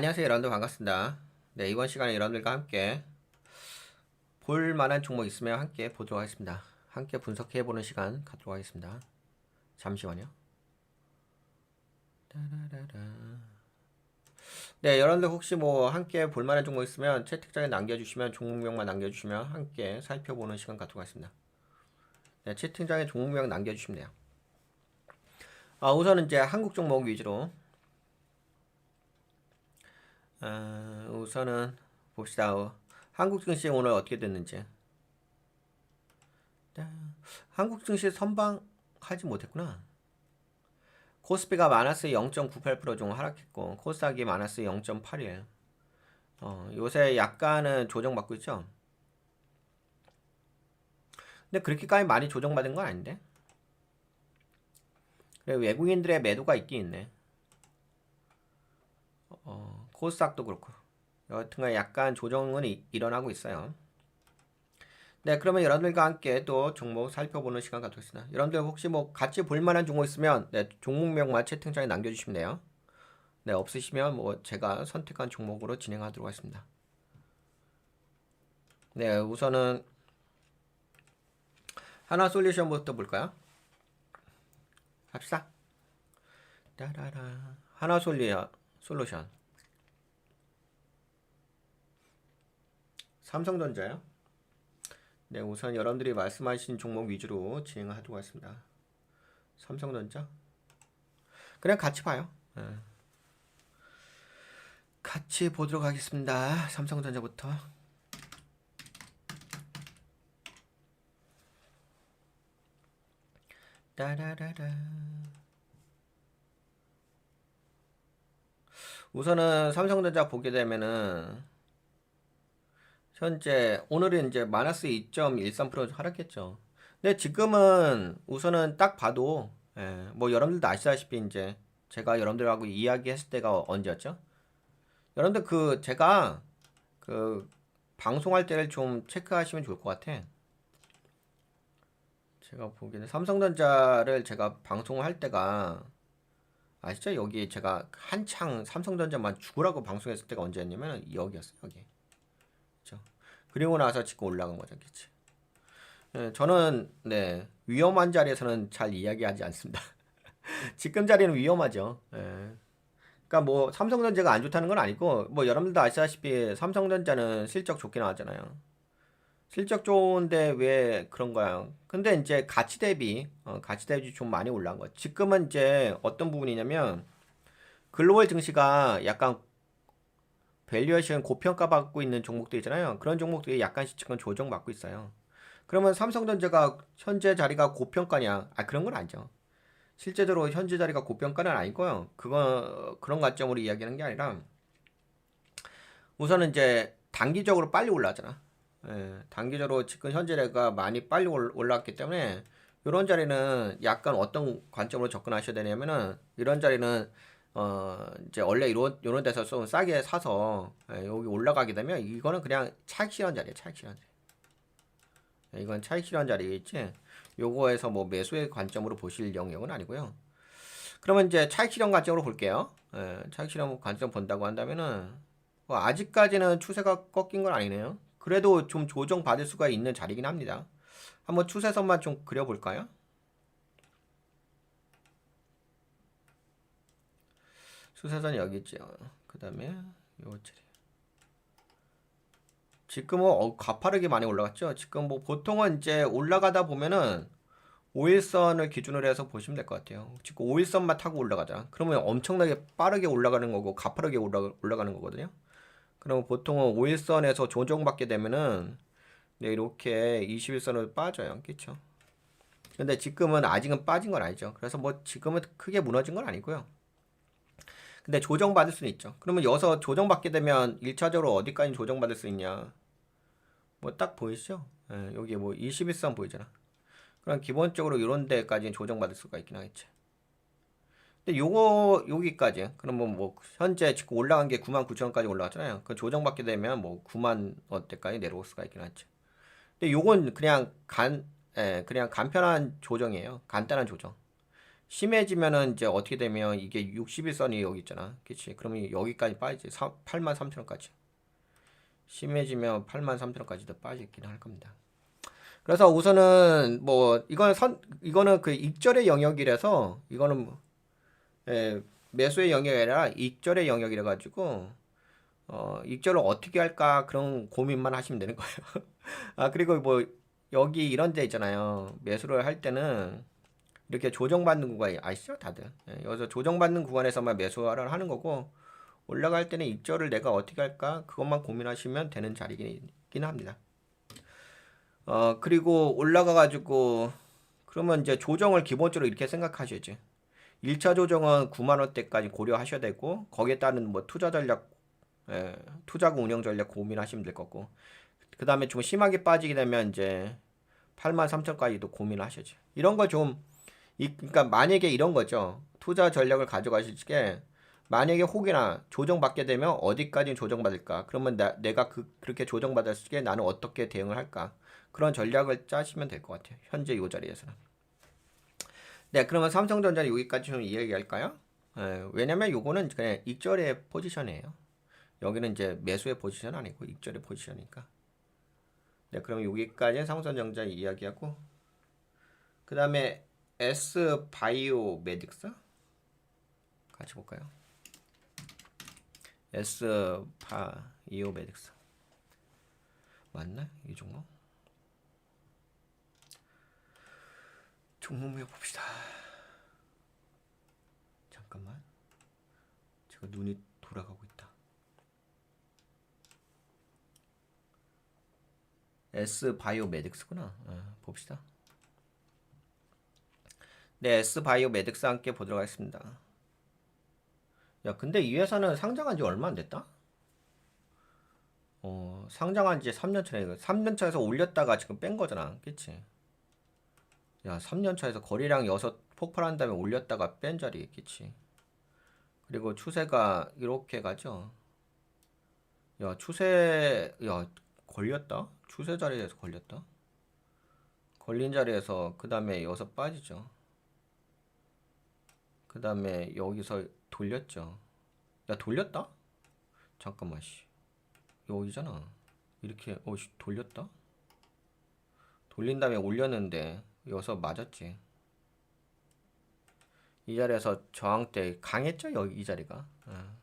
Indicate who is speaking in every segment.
Speaker 1: 예, 안녕하세요. 여러분들 반갑습니다. 네, 이번 시간에 여러분들과 함께 볼 만한 종목 있으면 함께 보도록 하겠습니다. 함께 분석해 보는 시간 갖도록 하겠습니다. 잠시만요. 네, 여러분들 혹시 뭐 함께 볼 만한 종목 있으면 채팅창에 남겨주시면 종목명만 남겨주시면 함께 살펴보는 시간 갖도록 하겠습니다. 네, 채팅창에 종목명 남겨주시면 돼요. 아, 우선은 이제 한국 종목 위주로 아, 우선은 봅시다. 어, 한국 증시 오늘 어떻게 됐는지. 자, 한국 증시 선방하지 못했구나. 코스피가 마이너스 0.98% 정도 하락했고 코스닥이 마이너스 0.81. 어, 요새 약간은 조정받고 있죠. 근데 그렇게까지 많이 조정받은 건 아닌데. 그래 외국인들의 매도가 있긴 있네. 어, 코스닥도 그렇고 여하튼간 약간 조정은 이- 일어나고 있어요. 네, 그러면 여러분들과 함께 또 종목 살펴보는 시간 갖겠습니다. 여러분들 혹시 뭐 같이 볼 만한 종목 있으면 네, 종목명만 채팅창에 남겨주시면 돼요. 네, 없으시면 뭐 제가 선택한 종목으로 진행하도록 하겠습니다. 네, 우선은 하나 솔루션부터 볼까요? 합시다. 따라라 하나 솔루션 삼성전자요? 네, 우선 여러분들이 말씀하신 종목 위주로 진행하도록 하겠습니다. 삼성전자? 그냥 같이 봐요. 예. 같이 보도록 하겠습니다. 삼성전자부터. 따라라라. 우선은 삼성전자 보게 되면은 현재 오늘은 이제 마이너스 2.13% 하락했죠. 근데 지금은 우선은 딱 봐도 예, 뭐 여러분들도 아시다시피 이제 제가 여러분들하고 이야기했을 때가 언제였죠? 여러분들 그 제가 그 방송할 때를 좀 체크하시면 좋을 것 같아. 제가 보기에는 삼성전자를 제가 방송할 때가 아시죠? 여기 제가 한창 삼성전자만 죽으라고 방송했을 때가 언제였냐면 여기였어요. 여기. 그리고 나서 지금 올라간. 그렇지? 예, 저는 네 위험한 자리에서는 잘 이야기하지 않습니다. 지금 자리는 위험하죠. 예. 그러니까 뭐 삼성전자가 안 좋다는 건 아니고 뭐 여러분들도 아시다시피 삼성전자는 실적 좋게 나왔잖아요. 실적 좋은데 왜 그런 거야? 근데 이제 가치 대비 어, 가치 대비 좀 많이 올라간 거야. 지금은 이제 어떤 부분이냐면 글로벌 증시가 약간 밸류에이션 고평가 받고 있는 종목들 있잖아요. 그런 종목들이 약간씩 지금 조정받고 있어요. 그러면 삼성전자가 현재 자리가 고평가냐? 아 그런 건 아니죠. 실제적으로 현재 자리가 고평가는 아니고요. 그거 그런 관점으로 이야기하는 게 아니라 우선은 이제 단기적으로 빨리 올라잖아. 예, 단기적으로 지금 현재 자리가 많이 빨리 올- 올라왔기 때문에 이런 자리는 약간 어떤 관점으로 접근하셔야 되냐면은 이런 자리는 어 이제 원래 이런 이런 데서 좀 싸게 사서 예, 여기 올라가게 되면 이거는 그냥 차익 실현 자리야 차익 실현 자리. 예, 이건 차익 실현 자리겠지. 요거에서 뭐 매수의 관점으로 보실 영역은 아니고요. 그러면 이제 차익 실현 관점으로 볼게요. 예, 차익 실현 관점 본다고 한다면은 뭐 아직까지는 추세가 꺾인 건 아니네요. 그래도 좀 조정 받을 수가 있는 자리긴 합니다. 한번 추세선만 좀 그려볼까요? 추세선 여기 있죠. 그 다음에 요 자리. 지금은 어, 가파르게 많이 올라갔죠. 지금 뭐 보통은 이제 올라가다 보면은 5일선을 기준으로 해서 보시면 될 것 같아요. 지금 5일선만 타고 올라가잖아. 그러면 엄청나게 빠르게 올라가는 거고 가파르게 올라, 올라가는 거거든요. 그러면 보통은 5일선에서 조정받게 되면은 네, 이렇게 21선으로 빠져요. 그렇죠? 근데 지금은 아직은 빠진 건 아니죠. 그래서 뭐 지금은 크게 무너진 건 아니고요. 근데 조정받을 수는 있죠. 그러면 여기서 조정받게 되면 1차적으로 어디까지 조정받을 수 있냐? 뭐 딱 보이시죠? 예, 여기 뭐 21선 보이잖아. 그럼 기본적으로 이런 데까지 조정받을 수가 있긴 하겠지. 근데 요거 여기까지 그러면 뭐 현재 지금 올라간 게 9만 9천 원까지 올라갔잖아요. 그 조정받게 되면 뭐 9만 원대까지 내려올 수가 있긴 하죠. 근데 요건 그냥 간 예, 그냥 간편한 조정이에요. 간단한 조정. 심해지면은 이제 어떻게 되면 이게 60일선이 여기 있잖아. 그치? 그러면 여기까지 빠지지. 8만 3천 원까지. 심해지면 8만 3천 원까지도 빠지긴 할 겁니다. 그래서 우선은 뭐 이거는 선 이거는 그 익절의 영역이라서 이거는 뭐, 예, 매수의 영역이 아니라 익절의 영역이라 가지고 어 익절을 어떻게 할까 그런 고민만 하시면 되는 거예요. 아 그리고 뭐 여기 이런 데 있잖아요. 매수를 할 때는 이렇게 조정받는 구간 아시죠 다들? 예, 여기서 조정받는 구간에서만 매수를 하는 거고 올라갈 때는 익절을 내가 어떻게 할까 그것만 고민하시면 되는 자리긴 합니다. 어 그리고 올라가 가지고 그러면 이제 조정을 기본적으로 이렇게 생각하셔야지. 1차 조정은 9만 원대까지 고려하셔야 되고 거기에 따른 뭐 투자 전략 예, 투자고 운영 전략 고민하시면 될 거고 그 다음에 좀 심하게 빠지게 되면 이제 8만 3천까지도 고민하셔야지. 이런 거좀 이, 그러니까 만약에 이런 거죠. 투자 전략을 가져가실 게 만약에 혹이나 조정받게 되면 어디까지 조정받을까? 그러면 나, 내가 그, 그렇게 조정받았을 때 나는 어떻게 대응을 할까? 그런 전략을 짜시면 될 것 같아요. 현재 이 자리에서는. 네, 그러면 삼성전자 여기까지 좀 이야기할까요? 예, 왜냐면 요거는 그냥 익절의 포지션이에요. 여기는 이제 매수의 포지션 아니고 익절의 포지션이니까. 네, 그럼 여기까지 삼성전자 이야기하고 그 다음에 S 바이오 메딕스 같이 볼까요? S 바이오 메딕스 맞나? 이 종목? 종목명 봅시다. 잠깐만. 제가 눈이 돌아가고 있다. S 바이오 메딕스구나. 아, 봅시다. 네, S 바이오 메딕스 함께 보도록 하겠습니다. 야, 근데 이 회사는 상장한 지 얼마 안 됐다? 어, 상장한 지 3년 차에 3년 차에서 올렸다가 지금 뺀 거잖아. 그치? 야, 3년 차에서 거래량 6 폭발한 다음에 올렸다가 뺀 자리 있겠지. 그리고 추세가 이렇게 가죠. 야, 추세 야, 걸렸다. 추세 자리에서 걸렸다. 걸린 자리에서 그 다음에 여기서 빠지죠. 그 다음에 여기서 돌렸죠. 야 돌렸다? 잠깐만 씨. 여기잖아. 이렇게 어씨 돌렸다? 돌린 다음에 올렸는데 여기서 맞았지. 이 자리에서 저항 때 강했죠 여기 이 자리가. 어.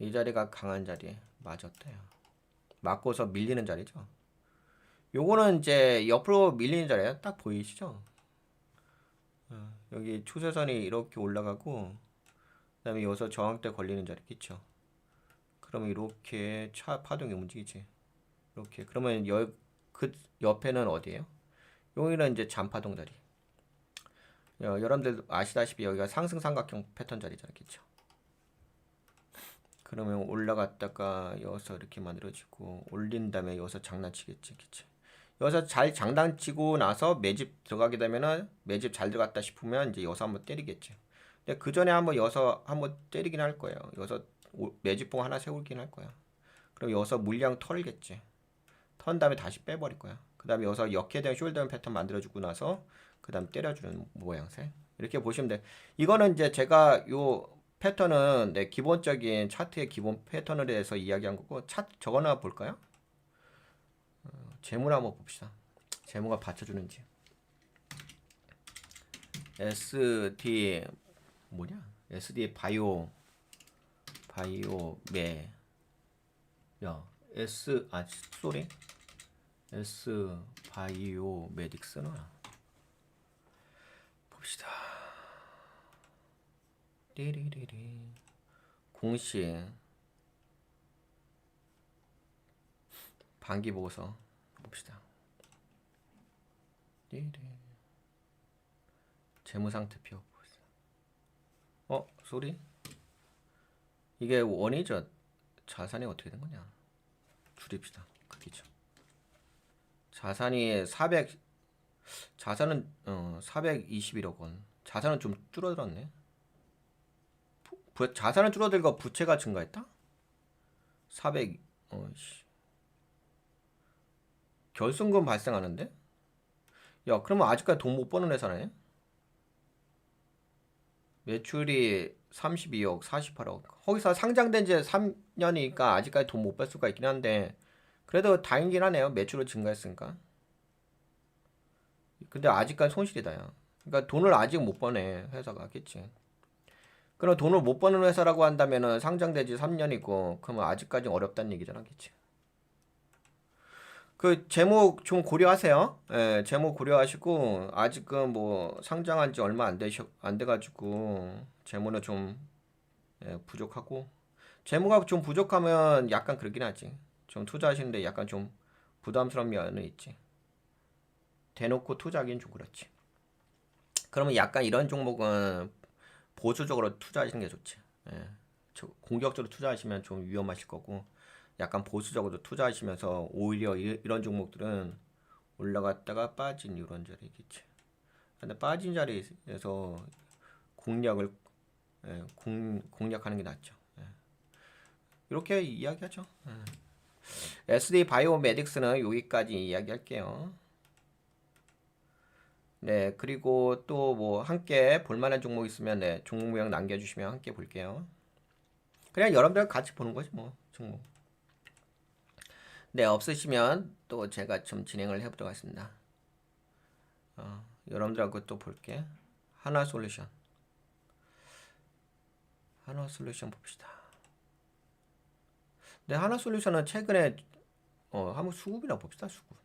Speaker 1: 이 자리가 강한 자리에 맞았대요. 맞고서 밀리는 자리죠. 요거는 이제 옆으로 밀리는 자리야. 딱 보이시죠? 어, 여기 추세선이 이렇게 올라가고 그 다음에 여기서 저항대 걸리는 자리 있죠. 그러면 이렇게 차 파동이 움직이지. 이렇게 그러면 여, 그 옆에는 어디예요? 여기는 이제 잔파동 자리. 여, 여러분들 아시다시피 여기가 상승 삼각형 패턴 자리잖아요. 그쵸? 그러면 올라갔다가 여기서 이렇게 만들어지고 올린 다음에 여기서 장난치겠지. 그치? 여기서 잘 장단치고 나서 매집 들어가게 되면은 매집 잘 들어갔다 싶으면 이제 여기서 한번 때리겠지. 근데 그 전에 한번 여기서 한번 때리긴 할 거예요. 여기서 매집봉 하나 세우긴 할 거야. 그럼 여기서 물량 털겠지. 턴 다음에 다시 빼버릴 거야. 그 다음에 여기서 역해된 숄더 패턴 만들어주고 나서 그 다음 때려주는 모양새. 이렇게 보시면 돼. 이거는 이제 제가 요 패턴은 내 기본적인 차트의 기본 패턴에 대해서 이야기한 거고 차트 저거나 볼까요? 재물 한번 봅시다. 재무가 받쳐주는지. SD 뭐냐? SD 바이오 바이오 메야 S 아 쏘리 S 바이오 메딕스나 봅시다. 리리리리 공시 반기 보고서 봅시다. 띠리. 재무상태표 봅시다. 어, 소리? 이게 원이죠. 자산이 어떻게 된 거냐? 줄입시다. 크기죠. 자산이 400 자산은 어 421억 원. 자산은 좀 줄어들었네. 부, 자산은 줄어들고 부채가 증가했다? 400 어 씨. 결승금 발생하는데? 야, 그러면 아직까지 돈 못 버는 회사네? 매출이 32억, 48억. 거기서 상장된 지 3년이니까 아직까지 돈 못 뺄 수가 있긴 한데 그래도 다행이긴 하네요. 매출을 증가했으니까. 근데 아직까지 손실이다. 야. 그러니까 돈을 아직 못 버네 회사가 그치? 그럼 돈을 못 버는 회사라고 한다면은 상장된 지 3년이고 그러면 아직까지 어렵다는 얘기잖아 그치? 그 제목 좀 고려하세요. 예, 제목 고려하시고 아직은 뭐 상장한 지 얼마 안 되셔 안 돼가지고 제목은 좀 예, 부족하고 재무가 좀 부족하면 약간 그러긴 하지. 좀 투자하시는데 약간 좀 부담스러운 면은 있지. 대놓고 투자하기는 좀 그렇지. 그러면 약간 이런 종목은 보수적으로 투자하시는 게 좋지. 예. 저- 공격적으로 투자하시면 좀 위험하실 거고 약간 보수적으로 투자하시면서 오히려 이, 이런 종목들은 올라갔다가 빠진 이런 자리겠지. 근데 빠진 자리에서 공략을 예, 공, 공략하는 게 낫죠. 예. 이렇게 이야기하죠. 예. SD 바이오메딕스는 여기까지 이야기할게요. 네, 그리고 또 뭐 함께 볼만한 종목 있으면 네, 종목 모양 남겨주시면 함께 볼게요. 그냥 여러분들 같이 보는 거지 뭐 종목. 네, 없으시면 또 제가 좀 진행을 해보도록 하겠습니다. 어, 여러분들하고 또 볼게. 하나 솔루션. 하나 솔루션 봅시다. 네, 하나 솔루션은 최근에 어, 한번 수급이나 봅시다. 수급.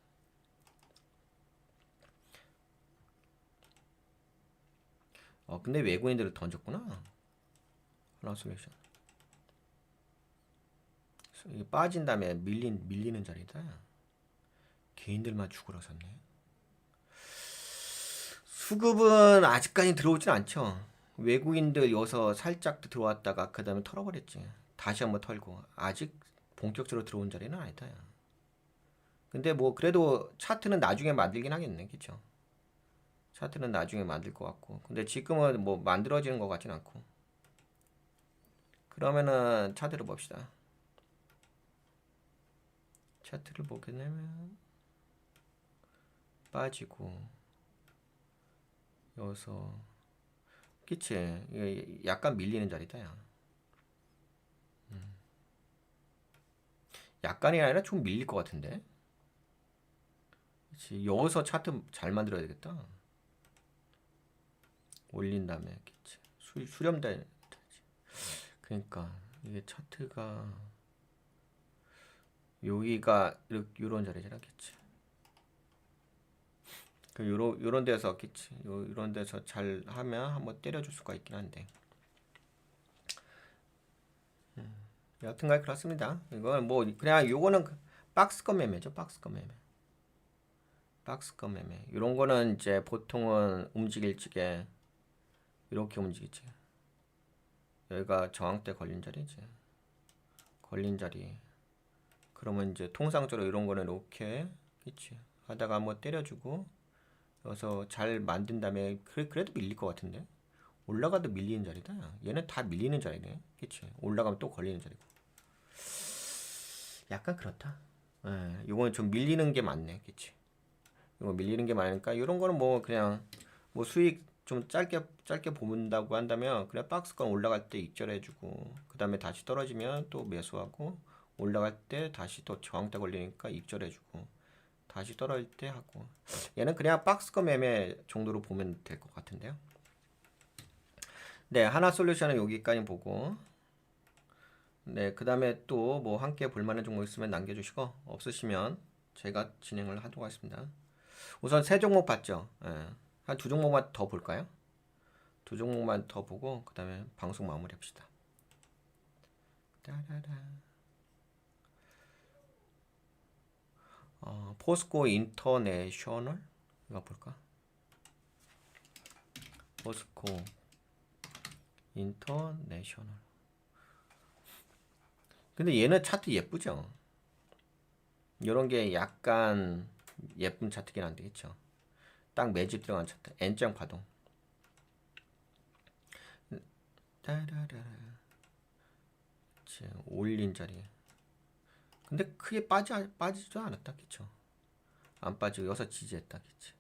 Speaker 1: 어, 근데 외국인들을 던졌구나. 하나 솔루션. 빠진 다음에 밀린 밀리는 자리다. 개인들만 죽으러 섰네. 수급은 아직까지 들어오진 않죠. 외국인들 여서 살짝 들어왔다가 그 다음에 털어버렸지. 다시 한번 털고 아직 본격적으로 들어온 자리는 아니다. 근데 뭐 그래도 차트는 나중에 만들긴 하겠네, 그쵸? 차트는 나중에 만들 것 같고. 근데 지금은 뭐 만들어지는 것 같진 않고. 그러면은 차트를 봅시다. 차트를 보게 되면 빠지고 여서 그치. 약간 밀리는 자리다 야. 음. 약간이 아니라 좀 밀릴 것 같은데? 그치. 여기서 차트 잘 만들어야 되겠다. 올린 다음에 그치. 수, 수렴돼 되지 그러니까 이게 차트가 여기가 이렇게 요런 자리잖아 그치? 그 요런 요런 데서 그치? 요 요런 데서 잘 하면 한번 때려줄 수가 있긴 한데. 음, 여튼간 그렇습니다. 이건 뭐 그냥 요거는 그 박스권 매매죠 박스권 매매. 박스권 매매. 이런 거는 이제 보통은 움직일 적에 이렇게 움직이지 여기가 저항대 걸린 자리지. 걸린 자리 그러면 이제 통상적으로 이런 거는 이렇게 그치. 하다가 한번 때려주고 여기서 잘 만든 다음에 그래, 그래도 밀릴 것 같은데? 올라가도 밀리는 자리다? 얘는 다 밀리는 자리네. 그치? 올라가면 또 걸리는 자리고. 약간 그렇다. 예, 이거는 좀 밀리는 게 맞네. 그치? 이거 밀리는 게 많으니까 이런 거는 뭐 그냥 뭐 수익 좀 짧게 짧게 본다고 한다면 그냥 박스권 올라갈 때 익절해주고 그 다음에 다시 떨어지면 또 매수하고 올라갈 때 다시 또 저항대 걸리니까 익절해주고 다시 떨어질 때 하고 얘는 그냥 박스권 매매 정도로 보면 될 것 같은데요. 네, 하나 솔루션은 여기까지 보고 네, 그 다음에 또 뭐 함께 볼만한 종목 있으면 남겨주시고 없으시면 제가 진행을 하도록 하겠습니다. 우선 세 종목 봤죠. 예. 한두 종목만 더 볼까요? 두 종목만 더 보고 그 다음에 방송 마무리합시다. 따라라. 어, 포스코 인터내셔널 이거 볼까? 포스코 인터내셔널 근데 얘는 차트 예쁘죠? 이런 게 약간 예쁜 차트긴 그쵸? 딱 매집 들어간 차트 N장 파동 따라라라 올린 자리 근데 크게 빠지 빠지지도 않았다, 그쵸? 안 빠지고 여기서 지지했다, 그치?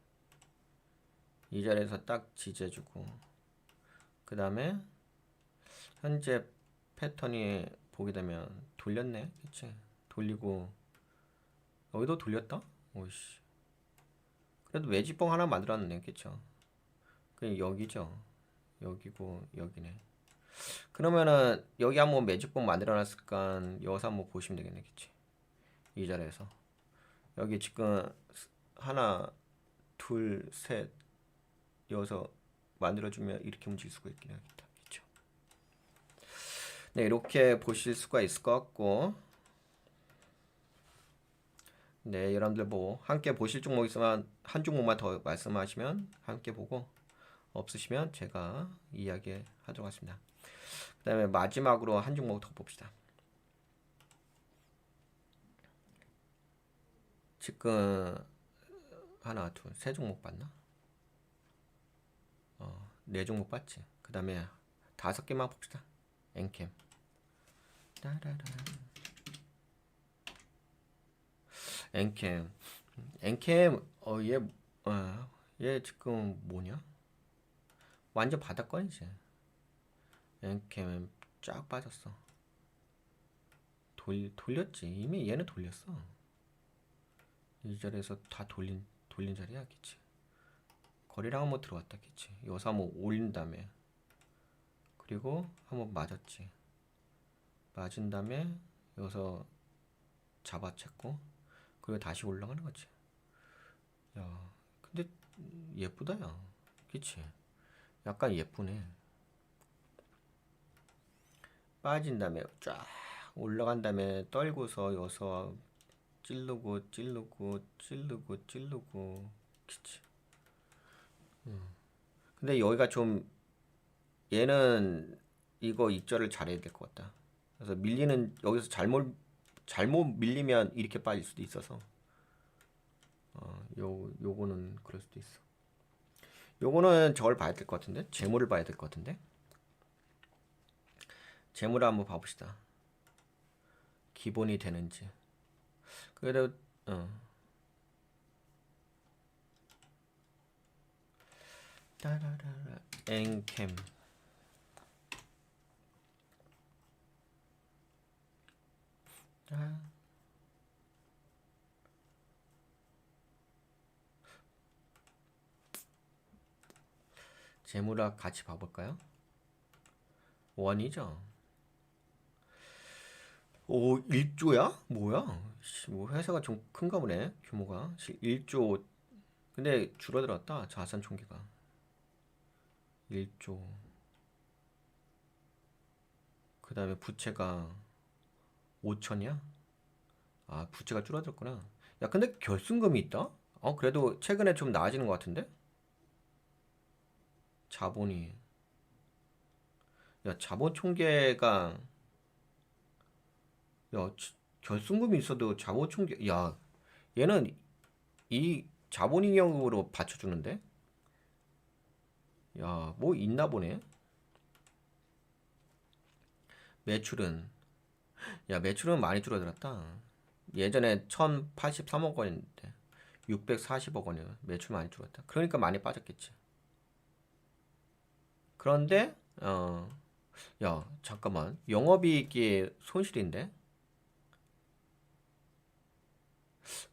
Speaker 1: 이 자리에서 딱 지지해주고 그 다음에 현재 패턴이 보게 되면 돌렸네, 그치? 돌리고 여기도 돌렸다? 오이씨. 그래도 매지봉 하나 만들었네, 그쵸? 그 여기죠. 여기고 여기네. 그러면은 여기 한번 매직봉 만들어 놨을까? 여기서 한번 보시면 되겠네, 그치? 이 자리에서 여기 지금 하나, 둘, 셋 여기서 만들어주면 이렇게 움직일 수가 있긴 하겠다, 그쵸? 네, 이렇게 보실 수가 있을 것 같고. 네, 여러분들 뭐 함께 보실 종목 있으면 한 종목만 더 말씀하시면 함께 보고 없으시면 제가 이야기하도록 하겠습니다. 그 다음에 마지막으로 한 종목 더 봅시다. 지금 하나, 둘, 세 종목 봤나? 어, 네 종목 봤지. 그 다음에 다섯 개만 봅시다. 엔캠. 따라라. 엔캠. 엔캠 어얘 어, 얘 지금 뭐냐? 완전 바닥권이지. 엔캠 쫙 빠졌어. 돌 돌렸지. 이미 얘는 돌렸어. 이 자리에서 다 돌린 돌린 자리야, 그치? 거리랑 한번 들어왔다, 그치? 여기서 한번 올린 다음에 그리고 한번 맞았지. 맞은 다음에 여기서 잡아챘고 그리고 다시 올라가는 거지. 야, 근데 예쁘다, 야. 그치? 약간 예쁘네. 빠진 다음에 쫙 올라간 다음에 떨고서 여기서 찌르고 찌르고 찌르고 찌르고 그치? 음. 근데 여기가 좀 얘는 이거 입절을 잘해야 될 것 같다. 그래서 밀리는 여기서 잘못 잘못 밀리면 이렇게 빠질 수도 있어서 어, 요 요거는 그럴 수도 있어. 요거는 저걸 봐야 될 것 같은데 재물을 봐야 될 것 같은데 재물을 한번 봐봅시다. 기본이 되는지. 그래도 어. 따라라라 엔캠 아. 재물학 같이 봐볼까요? 원이죠. 오, 1조야? 뭐야? 씨, 뭐 회사가 좀 큰가 보네. 규모가. 1조. 근데 줄어들었다. 자산 총기가. 1조. 그 다음에 부채가 5천이야? 아, 부채가 줄어들었구나. 야, 근데 결승금이 있다? 어, 그래도 최근에 좀 나아지는 것 같은데? 자본이. 야, 자본 총계가 야, 지- 결승금이 있어도 자본 총계 야, 얘는 이 자본 잉여금으로 받쳐주는데? 야, 뭐 있나 보네. 매출은 야, 매출은 많이 줄어들었다. 예전에 1083억 원인데 640억 원이야. 매출 많이 줄었다. 그러니까 많이 빠졌겠지. 그런데 어, 야, 잠깐만. 영업이익이 손실인데?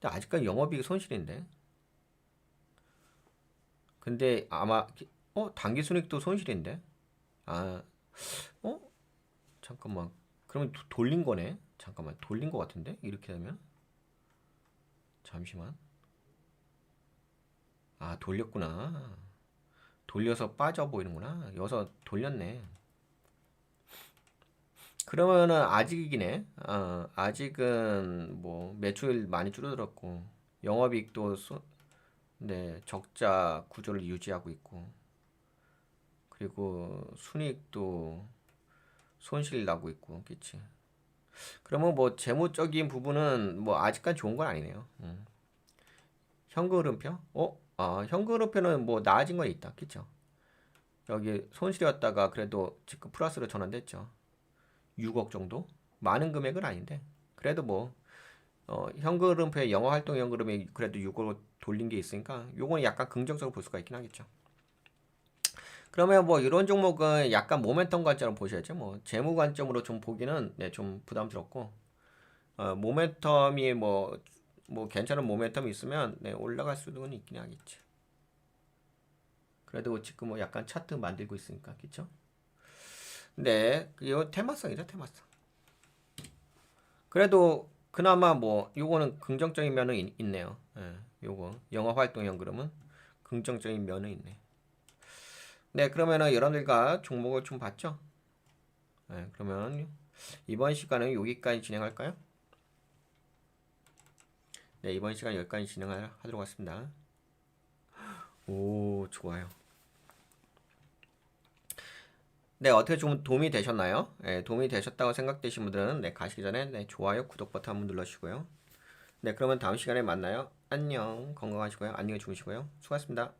Speaker 1: 근데 아직까지 영업이익 손실인데? 근데 아마 어, 당기순이익도 손실인데? 아, 어? 잠깐만. 그러면 도- 돌린 거네? 잠깐만. 돌린 거 같은데? 이렇게 되면? 잠시만. 아, 돌렸구나. 돌려서 빠져 보이는구나. 여기서 돌렸네. 그러면은 아직이네. 어, 아직은 뭐 매출 많이 줄어들었고 영업이익도 소, 네, 적자 구조를 유지하고 있고 그리고 순이익도 손실 나고 있고 그치? 그러면 뭐 재무적인 부분은 뭐 아직까지 좋은 건 아니네요. 음. 현금 흐름표? 어? 아, 현금 흐름표는 뭐 나아진 건 있다. 그쵸? 여기 손실이었다가 그래도 지금 플러스로 전환됐죠. 6억 정도? 많은 금액은 아닌데 그래도 뭐 어, 현금 흐름표에 영어 활동 현금 흐름이 그래도 6억으로 돌린 게 있으니까 요거는 약간 긍정적으로 볼 수가 있긴 하겠죠. 그러면 뭐 이런 종목은 약간 모멘텀 관점으로 보셔야죠. 뭐 재무 관점으로 좀 보기는 네, 좀 부담스럽고 어, 모멘텀이 뭐, 뭐 괜찮은 모멘텀이 있으면 네, 올라갈 수는 있긴 하겠지. 그래도 지금 뭐 약간 차트 만들고 있으니까, 그 쵸? 네, 이거 테마성이죠, 테마성. 그래도 그나마 뭐 요거는 긍정적인 면은 있, 있네요. 예, 요거 영어 활동형 그러면 긍정적인 면은 있네. 네, 그러면은 여러분들과 종목을 좀 봤죠? 네, 그러면 이번 시간은 여기까지 진행할까요? 네, 이번 시간 여기까지 진행하도록 하겠습니다. 오, 좋아요. 네, 어떻게 좀 도움이 되셨나요? 네, 도움이 되셨다고 생각되신 분들은 네, 가시기 전에 네, 좋아요, 구독 버튼 한번 눌러주시고요. 네, 그러면 다음 시간에 만나요. 안녕, 건강하시고요. 안녕히 주무시고요. 수고하셨습니다.